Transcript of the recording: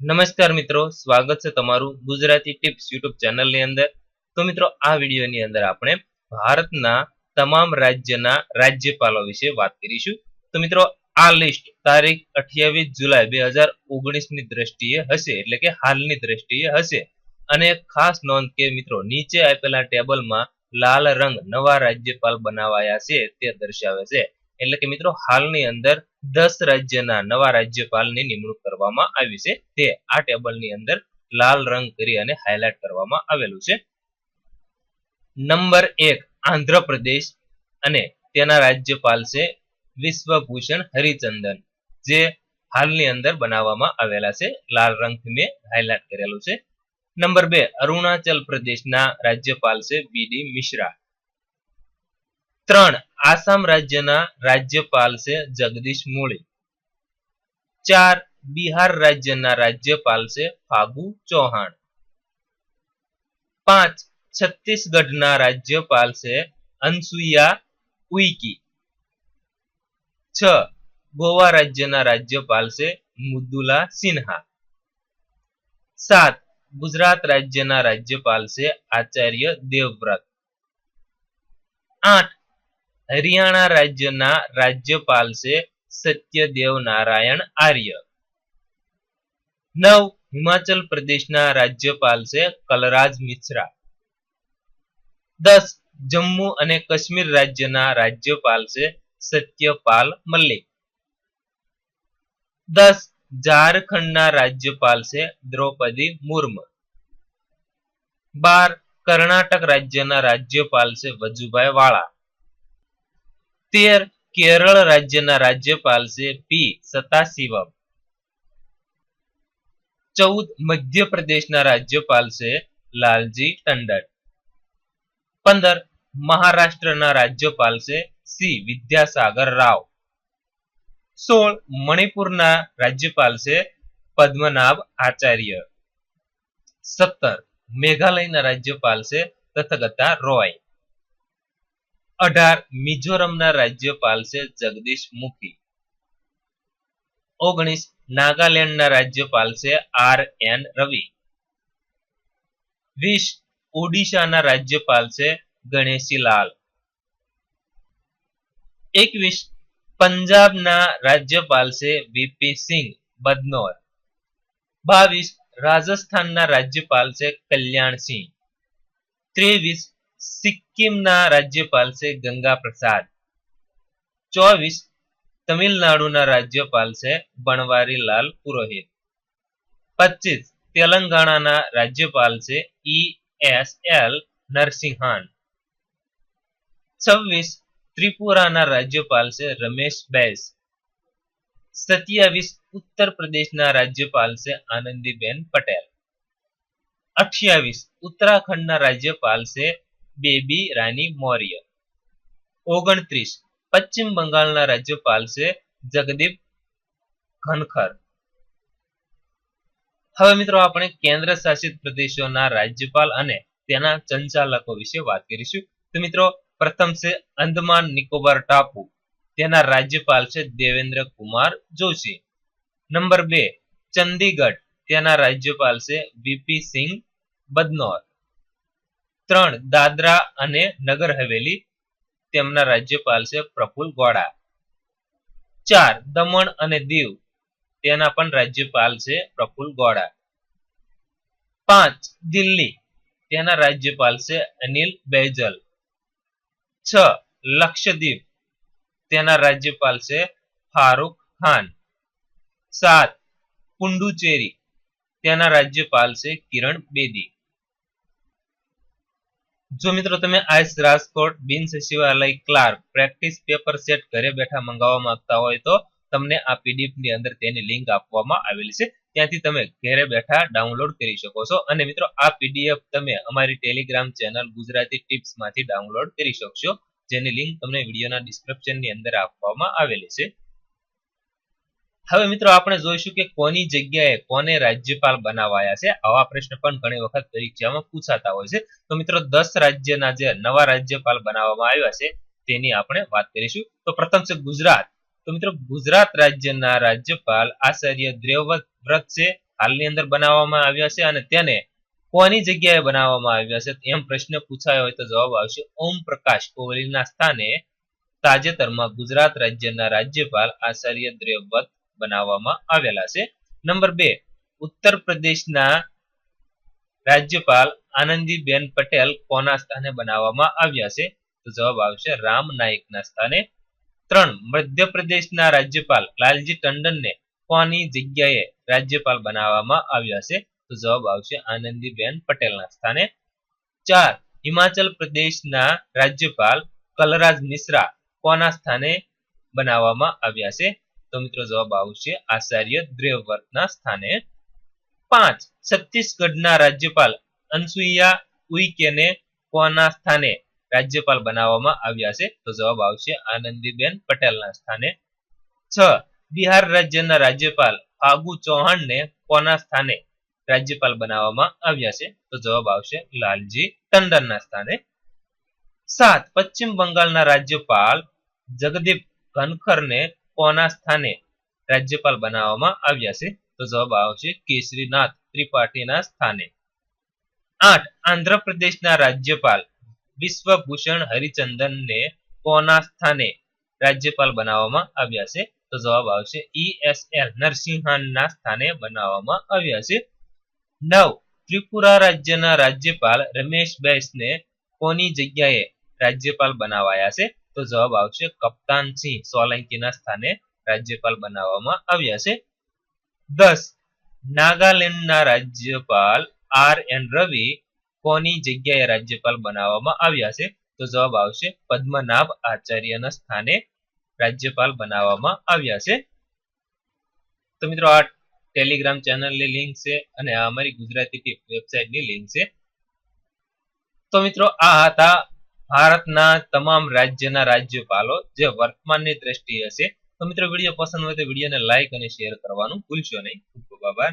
નમસ્કાર મિત્રો, સ્વાગત છે તમારું ગુજરાતી ટિપ્સ યુટ્યુબ ચેનલની અંદર. તો મિત્રો, આ વિડીયોની અંદર આપણે ભારતના તમામ રાજ્યના રાજ્યપાલો વિશે વાત કરીશું. તો મિત્રો, આ લિસ્ટ તારીખ અઠ્યાવીસ જુલાઈ બે હજાર ઓગણીસની દ્રષ્ટિએ હશે, એટલે કે હાલની દ્રષ્ટિએ હશે. અને ખાસ નોંધ કે મિત્રો, નીચે આપેલા ટેબલમાં લાલ રંગ નવા રાજ્યપાલ બનાવાયા છે, તે દર્શાવે છે. એટલે કે મિત્રો, હાલની અંદર દસ રાજ્યના નવા રાજ્યપાલની નિમણૂક કરવામાં આવી છે. તે આ ટેબલની અંદર લાલ રંગ કરી અને હાઇલાઇટ કરવામાં આવેલું છે. નંબર એક, આંધ્રપ્રદેશ અને તેના રાજ્યપાલ છે વિશ્વભૂષણ હરિચંદન, જે હાલની અંદર બનાવવામાં આવેલા છે. લાલ રંગથી મેં હાઇલાઇટ કરેલું છે. નંબર બે, અરુણાચલ પ્રદેશના રાજ્યપાલ છે બીડી મિશ્રા. ત્રણ આસામ રાજ્યના રાજ્યપાલ છે જગદીશ મુળી. ચાર બિહાર રાજ્યના રાજ્યપાલ છે ફાગુ ચૌહાણ. પાંચ છત્તીસગઢના રાજ્યપાલ છે અનસુયા ઉઈકી. છ ગોવા રાજ્યના રાજ્યપાલ છે મુદુલા સિન્હા. સાત ગુજરાત રાજ્યના રાજ્યપાલ છે આચાર્ય દેવવ્રત. આઠ હરિયાણા રાજ્યના રાજ્યપાલ છે સત્યદેવ નારાયણ આર્ય. નવ, હિમાચલ પ્રદેશના રાજ્યપાલ છે કલરાજ મિશ્રા. દસ, જમ્મુ અને કાશ્મીર રાજ્યના રાજ્યપાલ છે સત્યપાલ મલ્લિક દસ, ઝારખંડના રાજ્યપાલ છે દ્રૌપદી મુર્મુ. બાર, કર્ણાટક રાજ્યના રાજ્યપાલ છે વજુભાઈ વાળા. તેર કેરળ રાજ્યના રાજ્યપાલ છે પી સતાશિવમ ચૌદ મધ્યપ્રદેશના રાજ્યપાલ છે લાલજી ટંડન. પંદર મહારાષ્ટ્રના રાજ્યપાલ છે સી વિદ્યાસાગર રાવ. સોળ મણિપુરના રાજ્યપાલ છે પદ્મનાભ આચાર્ય. સત્તર મેઘાલયના રાજ્યપાલ છે તથગતા રોય. અઢાર મિઝોરમના રાજ્યપાલ છે જગદીશ મુખી. ઓગણીસ નાગાલેન્ડના રાજ્યપાલ છે આર એન રવિ. વીસ ઓડિશાના રાજ્યપાલ છે ગણેશીલાલ. એકવીસ પંજાબના રાજ્યપાલ છે વીપી સિંહ બદનોર. બાવીસ રાજસ્થાનના રાજ્યપાલ છે કલ્યાણસિંહ ત્રેવીસ સિક્કિમના રાજ્યપાલ છે ગંગા પ્રસાદ ચોવીસ, તમિલનાડુના રાજ્યપાલ છે બનવારીલાલ પુરોહિત. પચીસ, તેલંગાણાના રાજ્યપાલ છે ઈ એસ એલ નરસિંહાન. છવ્વીસ, ત્રિપુરાના રાજ્યપાલ છે રમેશ બૈસ. સત્યાવીસ ઉત્તર પ્રદેશના રાજ્યપાલ છે આનંદીબેન પટેલ. અઠ્યાવીસ, ઉત્તરાખંડના રાજ્યપાલ છે બેબી રાની મૌર્ય ઓગણત્રીસ. પશ્ચિમ બંગાળના રાજ્યપાલ છે જગદીપ ખનખર હવે મિત્રો આપણે કેન્દ્ર શાસિત પ્રદેશોના રાજ્યપાલ અને તેના સંચાલકો વિશે વાત કરીશું. તો મિત્રો, પ્રથમ છે અંદમાન નિકોબાર ટાપુ. તેના રાજ્યપાલ છે દેવેન્દ્ર કુમાર જોશી. નંબર બે, ચંદીગઢ. તેના રાજ્યપાલ છે વીપી સિંહ બદનોર. ત્રણ, દાદરા અને નગર હવેલી, તેમના રાજ્યપાલ છે પ્રફુલ ગોડા. ચાર, દમણ અને દીવ, તેના પણ રાજ્યપાલ છે પ્રફુલ ગોડા. પાંચ, દિલ્હી, તેના રાજ્યપાલ છે અનિલ બૈજલ. છ, લક્ષદ્વીપ, તેના રાજ્યપાલ છે ફારૂક ખાન. સાત, પુંડુચેરી, તેના રાજ્યપાલ છે કિરણ બેદી. જો મિત્રો તમે આઈસ રાજકોટ બિન સચિવાલય ક્લાર્ક પ્રેક્ટિસ પેપર સેટ ઘરે બેઠા મંગાવવા માંગતા હોય તો તમને આ પીડીએફની અંદર તેની લિંક આપવામાં આવેલી છે. ત્યાંથી તમે ઘરે બેઠા ડાઉનલોડ કરી શકો છો અને મિત્રો આ પીડીએફ તમે અમારી ટેલિગ્રામ ચેનલ ગુજરાતી ટિપ્સમાંથી ડાઉનલોડ કરી શકશો. જેની લિંક તમને વિડીયોના ડિસ્ક્રિપ્શનની અંદર આપવામાં આવેલી છે. હવે મિત્રો આપણે જોઈશું કે કોની જગ્યાએ કોને રાજ્યપાલ બનાવાયા છે. આવા પ્રશ્ન પણ ઘણી વખત પરીક્ષામાં પૂછાતા હોય છે. તો મિત્રો દસ રાજ્યના જે નવા રાજ્યપાલ બનાવવામાં આવ્યા છે તેની આપણે વાત કરીશું. તો પ્રથમ છે ગુજરાત. તો મિત્રો ગુજરાત રાજ્યના રાજ્યપાલ આચાર્ય દેવવ્રત છે. હાલની અંદર બનાવવામાં આવ્યા છે અને તેને કોની જગ્યાએ બનાવવામાં આવ્યા છે એમ પ્રશ્ન પૂછાયો હોય તો જવાબ આવશે ઓમ પ્રકાશ કોહલીના સ્થાને તાજેતરમાં ગુજરાત રાજ્યના રાજ્યપાલ આચાર્ય દેવવ્રત બનાવવામાં આવેલા છે. નંબર બે, ઉત્તર પ્રદેશના રાજ્યપાલ આનંદીબેન પટેલ કોના સ્થાને બનાવવામાં આવ્યા છે? તો જવાબ આવશે રામ નાયકના સ્થાને. ત્રણ, મધ્યપ્રદેશના રાજ્યપાલ લાલજી ટંડનને કોની જગ્યાએ રાજ્યપાલ બનાવવામાં આવ્યા છે? તો જવાબ આવશે આનંદીબેન પટેલના સ્થાને. ચાર, હિમાચલ પ્રદેશના રાજ્યપાલ કલરાજ મિશ્રા કોના સ્થાને બનાવવામાં આવ્યા છે? તો મિત્રો જવાબ આવશે. આચાર્ય દ્રવ્યવ્રતના સ્થાને પાંચ. છત્તીસગઢના રાજ્યપાલ અનસુઈયા ઉઇકેને કોના સ્થાને રાજ્યપાલ બનાવવામાં આવ્યા છે? તો જવાબ આવશે આનંદીબેન પટેલના સ્થાને છ. બિહાર રાજ્યના રાજ્યપાલ ફાગુ ચૌહાણને કોના સ્થાને રાજ્યપાલ બનાવવામાં આવ્યા છે? તો જવાબ આવશે લાલજી ટંડનના સ્થાને સાત. પશ્ચિમ બંગાળના રાજ્યપાલ જગદીપ ધનખરને કોના સ્થાને રાજ્યપાલ બનાવવામાં આવ્યા છે? તો જવાબ આવશે કેસરીનાથ ત્રિપાઠીના સ્થાને. આઠ, આંધ્રપ્રદેશના રાજ્યપાલ વિશ્વભૂષણ હરિચંદનને કોના સ્થાને રાજ્યપાલ બનાવવામાં આવ્યા છે? તો જવાબ આવશે ઈએસએલ નરસિંહાનના સ્થાને બનાવવામાં આવ્યા છે. નવ, ત્રિપુરા રાજ્યના રાજ્યપાલ રમેશ બૈસને કોની જગ્યાએ રાજ્યપાલ બનાવાયા છે? તો જવાબ આવશે કપ્તાનસિંહ સોલંકીના સ્થાને રાજ્યપાલ બનાવવામાં આવ્યા છે. દસ, નાગાલેન્ડના રાજ્યપાલ આર એન રવિ કોની જગ્યાએ રાજ્યપાલ બનાવવામાં આવ્યા છે? તો જવાબ આવશે પદ્મનાભ આચાર્યના સ્થાને રાજ્યપાલ બનાવવામાં આવ્યા છે. તો મિત્રો આ ટેલિગ્રામ ચેનલની લિંક છે અને અમારી ગુજરાતી વેબસાઇટની લિંક છે. તો મિત્રો આ હતા ભારતના તમામ રાજ્યના રાજ્યપાલો જે વર્તમાનની દ્રષ્ટિએ હશે તો મિત્રો, વીડિયો પસંદ હોય તો વિડીયોને લાઈક અને શેર કરવાનું ભૂલશો નહીં. ખૂબ ખૂબ આભાર.